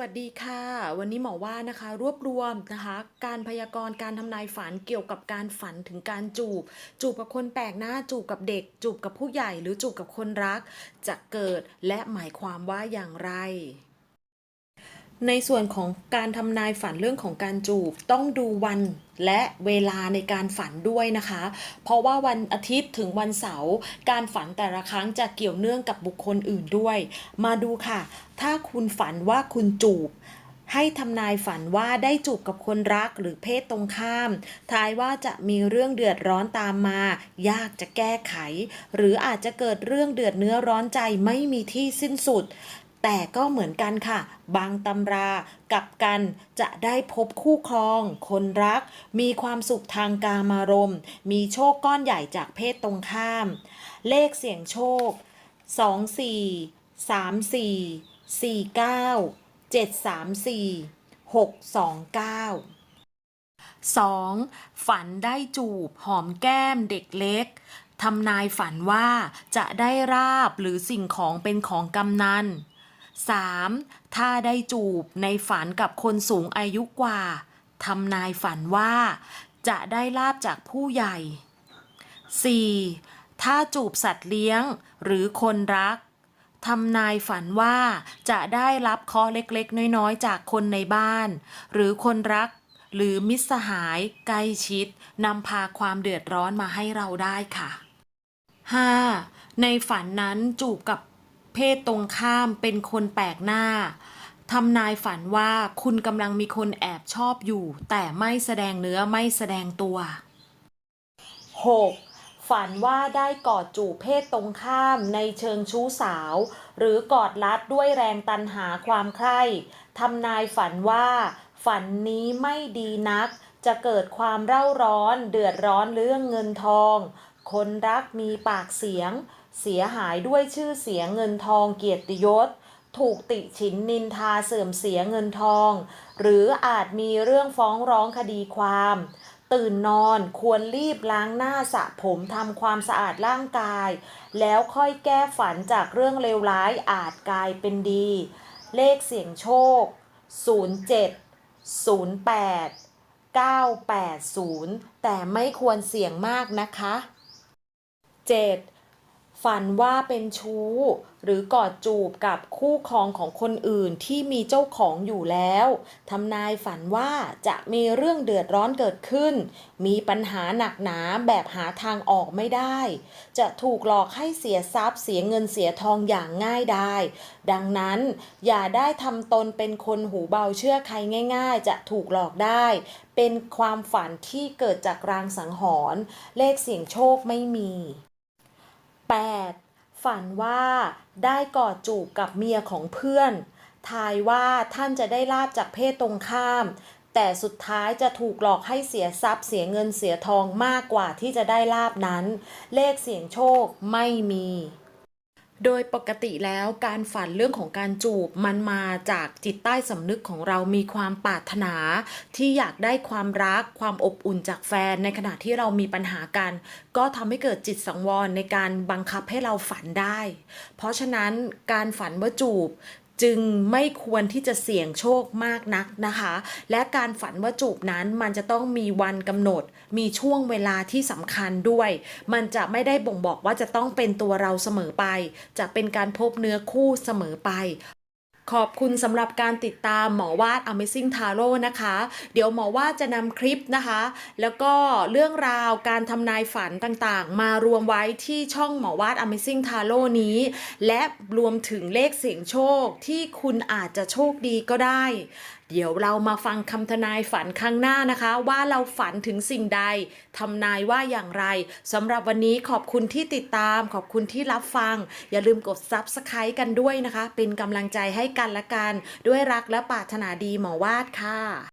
สวัสดีค่ะ วันนี้หมอว่านะคะ รวบรวมนะคะ การพยากรณ์การทำนายฝันเกี่ยวกับการฝันถึงการจูบ จูบกับคนแปลกหน้าจูบกับเด็ก จูบกับผู้ใหญ่ หรือจูบกับคนรัก จะเกิดและหมายความว่าอย่างไร ในส่วนของการทำนายฝันเรื่องของการจูบต้องดูวันและเวลาในการฝันด้วยนะคะ เพราะว่าวันอาทิตย์ถึงวันเสาร์การฝันแต่ละครั้งจะเกี่ยวเนื่องกับบุคคลอื่นด้วย มาดูค่ะ ถ้าคุณฝันว่าคุณจูบ ให้ทำนายฝันว่าได้จูบกับคนรักหรือเพศตรงข้าม ทายว่าจะมีเรื่องเดือดร้อนตามมา ยากจะแก้ไข หรืออาจจะเกิดเรื่องเดือดเนื้อร้อนใจไม่มีที่สิ้นสุด แต่ก็เหมือนกันค่ะ บางตำรากับกันจะได้พบคู่ครอง คนรัก มีความสุขทางกามารมณ์มีโชคก้อนใหญ่จากเพศตรงข้าม เลขเสี่ยงโชค 2 4 3 4 4 9 7 3 4 6 2 9 2. ฝันได้จูบหอมแก้มเด็กเล็กทำนายฝันว่าจะได้ราบหรือสิ่งของเป็นของกำนัน 3. ถ้าได้จูบในฝันกับคนสูงอายุกว่าทำนายฝันว่า จะได้ลาบจากผู้ใหญ่ 4. ถ้าจูบสัตว์เลี้ยงหรือคนรักทำนายฝันว่าจะได้รับเคราะเล็กๆ น้อยๆ จากคนในบ้าน หรือคนรัก หรือมิตรสหายใกล้ชิดนำพาความเดือดร้อนมาให้เราได้ค่ะ 5. ในฝันนั้นจูบกับ เพศตรงข้ามเป็นคนแปลกหน้าทำนายฝันว่าคุณกำลังมีคนแอบชอบอยู่ แต่ไม่แสดงเนื้อไม่แสดงตัว 6. ฝันว่าได้กอดจูบเพศตรงข้ามในเชิงชู้สาว หรือกอดรัดด้วยแรงตันหาความใคร่ทำนายฝันว่า ฝันนี้ไม่ดีนัก จะเกิดความเร่าร้อน เดือดร้อนเรื่องเงินทอง คนรักมีปากเสียง เสียหายด้วยชื่อเสียงเงินทองเกียรติยศ ถูกติฉินนินทาเสื่อมเสียเงินทอง หรืออาจมีเรื่องฟ้องร้องคดีความ ตื่นนอนควรรีบล้างหน้าสระผมทำความสะอาดร่างกาย แล้วค่อยแก้ฝันจากเรื่องเลวร้ายอาจกลายเป็นดี เลขเสี่ยงโชค 07 08 980 แต่ไม่ควรเสี่ยงมากนะคะ 7. ฝันว่าเป็นชู้ หรือกอดจูบกับคู่ครองของคนอื่นที่มีเจ้าของอยู่แล้วทำนายฝันว่าจะมีเรื่องเดือดร้อนเกิดขึ้น มีปัญหาหนักหนาแบบหาทางออกไม่ได้ จะถูกหลอกให้เสียทรัพย์เสียเงินเสียทองอย่างง่ายได้ดังนั้นอย่าได้ทำตนเป็นคนหูเบาเชื่อใครง่าย ๆ จะถูกหลอกได้ เป็นความฝันที่เกิดจากรางสังหรณ์เลขเสี่ยงโชคไม่มี 8. ฝันว่าได้กอดจูบกับเมียของเพื่อน ทายว่าท่านจะได้ลาบจากเพศตรงข้าม แต่สุดท้ายจะถูกหลอกให้เสียทรัพย์เสียเงินเสียทองมากกว่าที่จะได้ลาบนั้น เลขเสี่ยงโชคไม่มี โดยปกติแล้วการฝันเรื่องของการจูบมันมาจากจิตใต้สำนึกของเรามีความปรารถนา ที่อยากได้ความรักความอบอุ่นจากแฟนในขณะที่เรามีปัญหากัน ก็ทำให้เกิดจิตสังวรในการบังคับให้เราฝันได้ เพราะฉะนั้นการฝันว่าจูบ จึงไม่ควรที่จะเสี่ยงโชคมากนักนะคะ และการฝันว่าจูบนั้นมันจะต้องมีวันกำหนด มีช่วงเวลาที่สำคัญด้วย มันจะไม่ได้บ่งบอกว่าจะต้องเป็นตัวเราเสมอไป จะเป็นการพบเนื้อคู่เสมอไป ขอบคุณสำหรับการติดตามหมอวาด Amazing Tarot นะคะ เดี๋ยวหมอวาดจะนำคลิปนะคะ แล้วก็เรื่องราวการทำนายฝันต่างๆ มารวมไว้ที่ช่องหมอวาด Amazing Tarot นี้ และรวมถึงเลขเสียงโชคที่คุณอาจจะโชคดีก็ได้ เดี๋ยวเรามาฟังคำทนายฝันข้างหน้านะคะ ว่าเราฝันถึงสิ่งใดทำนายว่าอย่างไรสำหรับวันนี้ขอบคุณที่ติดตาม ขอบคุณที่รับฟัง อย่าลืมกด Subscribe กันด้วยนะคะ เป็นกำลังใจให้กันและกัน ด้วยรักและปรารถนาดีหมอวาดค่ะ